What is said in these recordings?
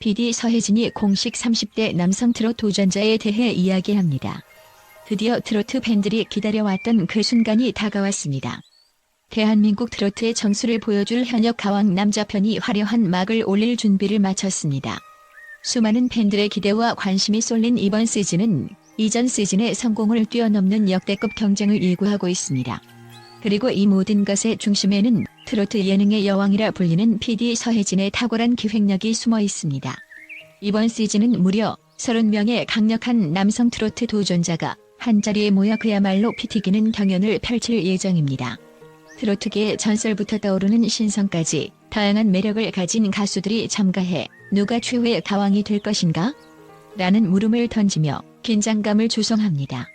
PD 서혜진이 공식 30대 남성 트롯 도전자에 대해 이야기합니다. 드디어 트로트 팬들이 기다려왔던 그 순간이 다가왔습니다. 대한민국 트로트의 정수를 보여줄 현역 가왕 남자편이 화려한 막을 올릴 준비를 마쳤습니다. 수많은 팬들의 기대와 관심이 쏠린 이번 시즌은 이전 시즌의 성공을 뛰어넘는 역대급 경쟁을 예고하고 있습니다. 그리고 이 모든 것의 중심에는 트로트 예능의 여왕이라 불리는 PD 서혜진의 탁월한 기획력이 숨어 있습니다. 이번 시즌은 무려 30명의 강력한 남성 트로트 도전자가 한자리에 모여 그야말로 피 튀기는 경연을 펼칠 예정입니다. 트로트계의 전설부터 떠오르는 신성까지 다양한 매력을 가진 가수들이 참가해 누가 최후의 가왕이 될 것인가? 라는 물음을 던지며 긴장감을 조성합니다.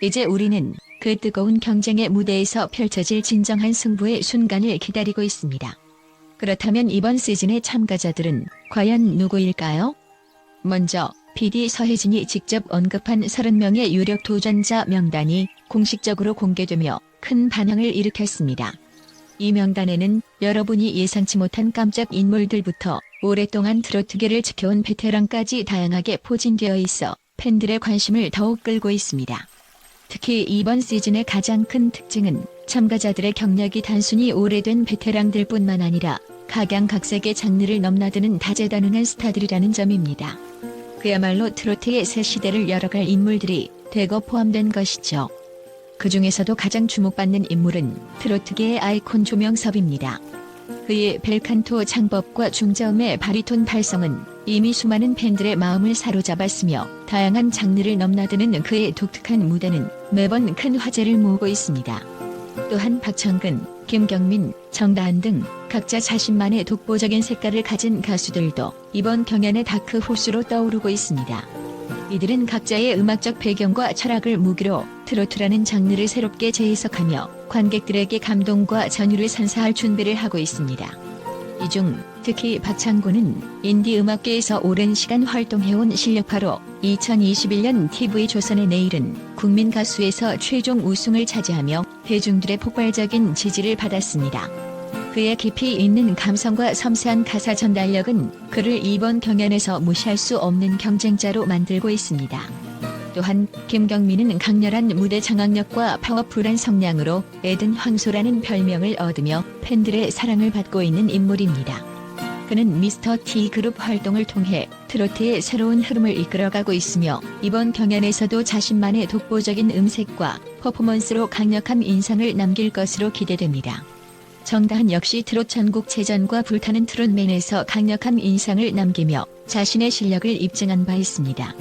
이제 우리는 그 뜨거운 경쟁의 무대에서 펼쳐질 진정한 승부의 순간을 기다리고 있습니다. 그렇다면 이번 시즌의 참가자들은 과연 누구일까요? 먼저 PD 서혜진이 직접 언급한 30명의 유력 도전자 명단이 공식적으로 공개되며 큰 반향을 일으켰습니다. 이 명단에는 여러분이 예상치 못한 깜짝 인물들부터 오랫동안 트로트계를 지켜온 베테랑까지 다양하게 포진되어 있어 팬들의 관심을 더욱 끌고 있습니다. 특히 이번 시즌의 가장 큰 특징은 참가자들의 경력이 단순히 오래된 베테랑들 뿐만 아니라 각양각색의 장르를 넘나드는 다재다능한 스타들이라는 점입니다. 그야말로 트로트의 새 시대를 열어갈 인물들이 대거 포함된 것이죠. 그 중에서도 가장 주목받는 인물은 트로트계의 아이콘 조명섭입니다. 그의 벨칸토 창법과 중저음의 바리톤 발성은 이미 수많은 팬들의 마음을 사로잡았으며 다양한 장르를 넘나드는 그의 독특한 무대는 매번 큰 화제를 모으고 있습니다. 또한 박창근, 김경민, 정다한 등 각자 자신만의 독보적인 색깔을 가진 가수들도 이번 경연의 다크 호수로 떠오르고 있습니다. 이들은 각자의 음악적 배경과 철학을 무기로 트로트라는 장르를 새롭게 재해석하며 관객들에게 감동과 전율을 선사할 준비를 하고 있습니다. 이 중 특히 박창구는 인디 음악계에서 오랜 시간 활동해온 실력파로 2021년 TV 조선의 내일은 국민 가수에서 최종 우승을 차지하며 대중들의 폭발적인 지지를 받았습니다. 그의 깊이 있는 감성과 섬세한 가사 전달력은 그를 이번 경연에서 무시할 수 없는 경쟁자로 만들고 있습니다. 또한 김경민은 강렬한 무대 장악력과 파워풀한 성량으로 에든 황소라는 별명을 얻으며 팬들의 사랑을 받고 있는 인물입니다. 그는 미스터 T 그룹 활동을 통해 트로트의 새로운 흐름을 이끌어가고 있으며 이번 경연에서도 자신만의 독보적인 음색과 퍼포먼스로 강력한 인상을 남길 것으로 기대됩니다. 정다한 역시 트롯 전국 체전과 불타는 트롯맨에서 강력한 인상을 남기며 자신의 실력을 입증한 바 있습니다.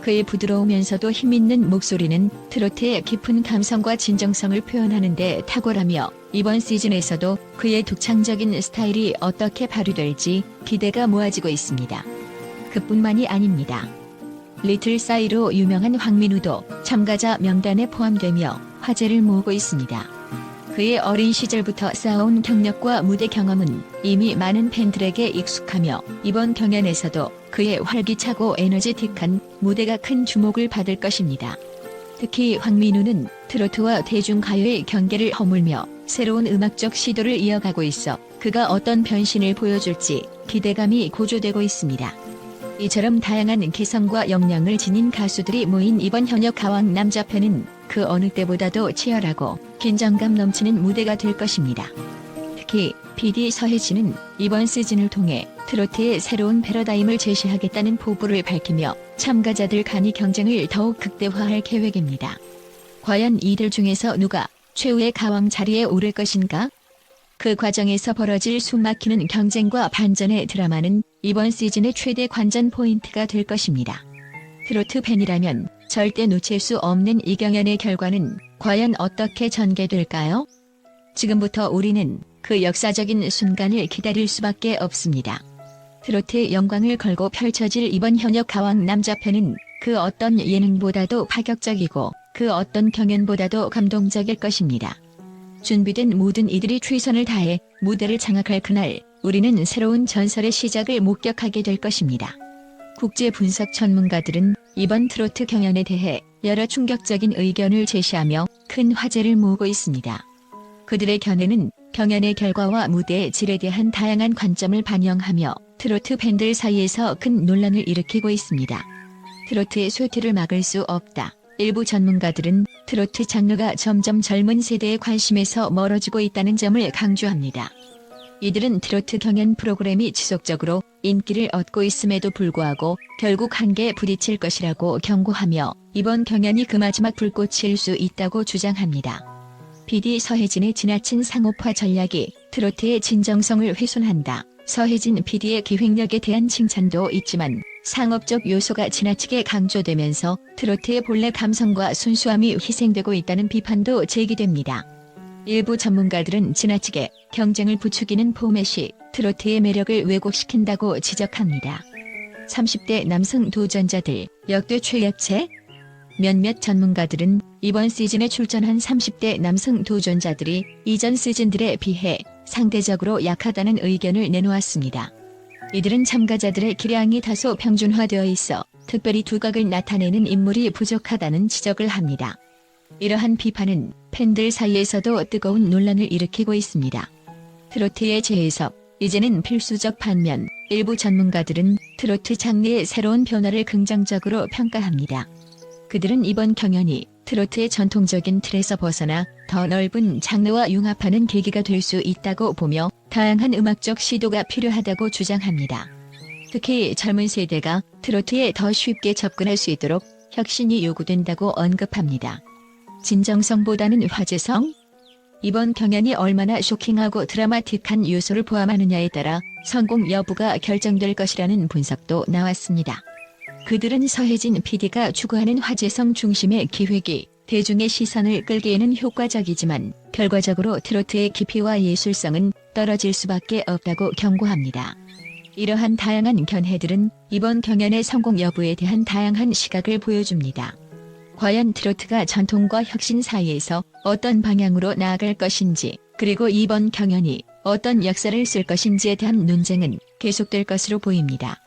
그의 부드러우면서도 힘있는 목소리는 트로트의 깊은 감성과 진정성을 표현하는 데 탁월하며 이번 시즌에서도 그의 독창적인 스타일이 어떻게 발휘될지 기대가 모아지고 있습니다. 그뿐만이 아닙니다. 리틀 사이로 유명한 황민우도 참가자 명단에 포함되며 화제를 모으고 있습니다. 그의 어린 시절부터 쌓아온 경력과 무대 경험은 이미 많은 팬들에게 익숙하며 이번 경연에서도 그의 활기차고 에너지틱한 무대가 큰 주목을 받을 것입니다. 특히 황민우는 트로트와 대중가요의 경계를 허물며 새로운 음악적 시도를 이어가고 있어 그가 어떤 변신을 보여줄지 기대감이 고조되고 있습니다. 이처럼 다양한 기성과 역량을 지닌 가수들이 모인 이번 현역 가왕 남자편은 그 어느 때보다도 치열하고 긴장감 넘치는 무대가 될 것입니다. 특히 PD 서혜진은 이번 시즌을 통해 트로트의 새로운 패러다임을 제시하겠다는 포부를 밝히며 참가자들 간의 경쟁을 더욱 극대화할 계획입니다. 과연 이들 중에서 누가 최후의 가왕 자리에 오를 것인가? 그 과정에서 벌어질 숨막히는 경쟁과 반전의 드라마는 이번 시즌의 최대 관전 포인트가 될 것입니다. 트로트 팬이라면 절대 놓칠 수 없는 이 경연의 결과는 과연 어떻게 전개될까요? 지금부터 우리는 그 역사적인 순간을 기다릴 수밖에 없습니다. 트로트의 영광을 걸고 펼쳐질 이번 현역 가왕 남자편은 그 어떤 예능보다도 파격적이고 그 어떤 경연보다도 감동적일 것입니다. 준비된 모든 이들이 최선을 다해 무대를 장악할 그날 우리는 새로운 전설의 시작을 목격하게 될 것입니다. 국제 분석 전문가들은 이번 트로트 경연에 대해 여러 충격적인 의견을 제시하며 큰 화제를 모으고 있습니다. 그들의 견해는 경연의 결과와 무대의 질에 대한 다양한 관점을 반영하며 트로트 팬들 사이에서 큰 논란을 일으키고 있습니다. 트로트의 쇠퇴를 막을 수 없다. 일부 전문가들은 트로트 장르가 점점 젊은 세대의 관심에서 멀어지고 있다는 점을 강조합니다. 이들은 트로트 경연 프로그램이 지속적으로 인기를 얻고 있음에도 불구하고 결국 한계에 부딪힐 것이라고 경고하며 이번 경연이 그 마지막 불꽃일 수 있다고 주장합니다. PD 서혜진의 지나친 상업화 전략이 트로트의 진정성을 훼손한다. 서혜진 PD의 기획력에 대한 칭찬도 있지만 상업적 요소가 지나치게 강조되면서 트로트의 본래 감성과 순수함이 희생되고 있다는 비판도 제기됩니다. 일부 전문가들은 지나치게 경쟁을 부추기는 포맷이 트로트의 매력을 왜곡시킨다고 지적합니다. 30대 남성 도전자들 역대 최약체 몇몇 전문가들은 이번 시즌에 출전한 30대 남성 도전자들이 이전 시즌들에 비해 상대적으로 약하다는 의견을 내놓았습니다. 이들은 참가자들의 기량이 다소 평준화되어 있어 특별히 두각을 나타내는 인물이 부족하다는 지적을 합니다. 이러한 비판은 팬들 사이에서도 뜨거운 논란을 일으키고 있습니다. 트로트의 재해석, 이제는 필수적 반면 일부 전문가들은 트로트 장르의 새로운 변화를 긍정적으로 평가합니다. 그들은 이번 경연이 트로트의 전통적인 틀에서 벗어나 더 넓은 장르와 융합하는 계기가 될 수 있다고 보며 다양한 음악적 시도가 필요하다고 주장합니다. 특히 젊은 세대가 트로트에 더 쉽게 접근할 수 있도록 혁신이 요구된다고 언급합니다. 진정성보다는 화제성? 이번 경연이 얼마나 쇼킹하고 드라마틱한 요소를 포함하느냐에 따라 성공 여부가 결정될 것이라는 분석도 나왔습니다. 그들은 서혜진 PD가 추구하는 화제성 중심의 기획이 대중의 시선을 끌기에는 효과적이지만 결과적으로 트로트의 깊이와 예술성은 떨어질 수밖에 없다고 경고합니다. 이러한 다양한 견해들은 이번 경연의 성공 여부에 대한 다양한 시각을 보여줍니다. 과연 트로트가 전통과 혁신 사이에서 어떤 방향으로 나아갈 것인지, 그리고 이번 경연이 어떤 역사를 쓸 것인지에 대한 논쟁은 계속될 것으로 보입니다.